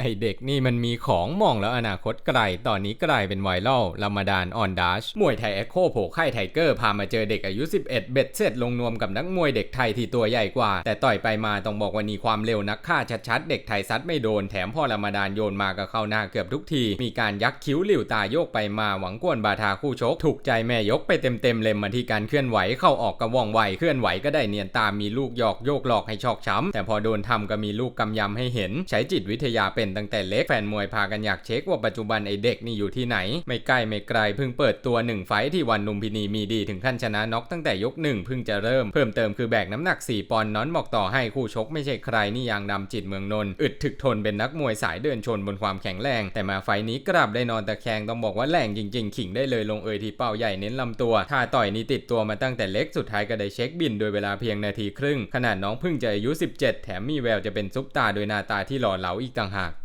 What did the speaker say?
ไอเด็กนี่มันมีของมองแล้วอนาคตไกล ตอนนี้กลายเป็นไวรัลรามาดานออนดัชมวยไทยเอ็กโคโผล่ค่ายไทเกอร์พามาเจอเด็กอายุ 11 เบ็ดเสร็จลงนวมกับนักมวยเด็กไทยที่ตัวใหญ่กว่า แต่ต่อยไปมาต้องบอกว่านี่ความเร็วนักฆ่าชัดๆ เด็กไทยซัดไม่โดน แถมพอรามาดานโยนมาก็เข้าหน้าเกือบทุกที มีการยักคิ้วหลิวตาโยกไปมาหวังกวนบาทาคู่ชก ถูกใจแม่ยกไปเต็มๆเล็มมาที่การเคลื่อนไหวเข้าออกกระว่องไวเคลื่อนไหวก็ได้เนียนตามมีลูกหยอกโยกหลอกให้ชอกช้ำแต่พอโดนทำก็มีลูกกำยำให้เห็น ใช้จิตวิทยาเป็นตั้งแต่เล็กแฟนมวยพากันอยากเช็คว่าปัจจุบันไอเด็กนี่อยู่ที่ไหน ไม่ใกล้ไม่ไกลเพิ่งเปิดตัวหนึ่งไฟที่วันลุมพินีมีดีถึงขั้นชนะน็อกตั้งแต่ยกหนึ่งเพิ่งจะเริ่มเพิ่มเติมคือแบกน้ำหนัก 4 ปอนด์น้อนบอกต่อให้คู่ชกไม่ใช่ใครนี่ยางดำจิตเมืองนนท์อึดถึกทนเป็นนักมวยสายเดินชนบนความแข็งแรง แต่มาไฟนี้กลับได้นอนตะแคงต้องบอกว่าแรงจริง ๆ ขิงได้เลยลงเอยที่เป้าใหญ่เน้นลำตัวถ้าต่อยนี่ติดตัวมาตั้งแต่เล็กสุดท้ายก็ได้เช็คบินโดยเวลาเพียงนาทีครึ่ง ขนาดน้องเพิ่งจะอายุ 17 แถมมีแววจะเป็นซุปตาโดยหน้าตาที่หล่อเหลาอีกต่างหาก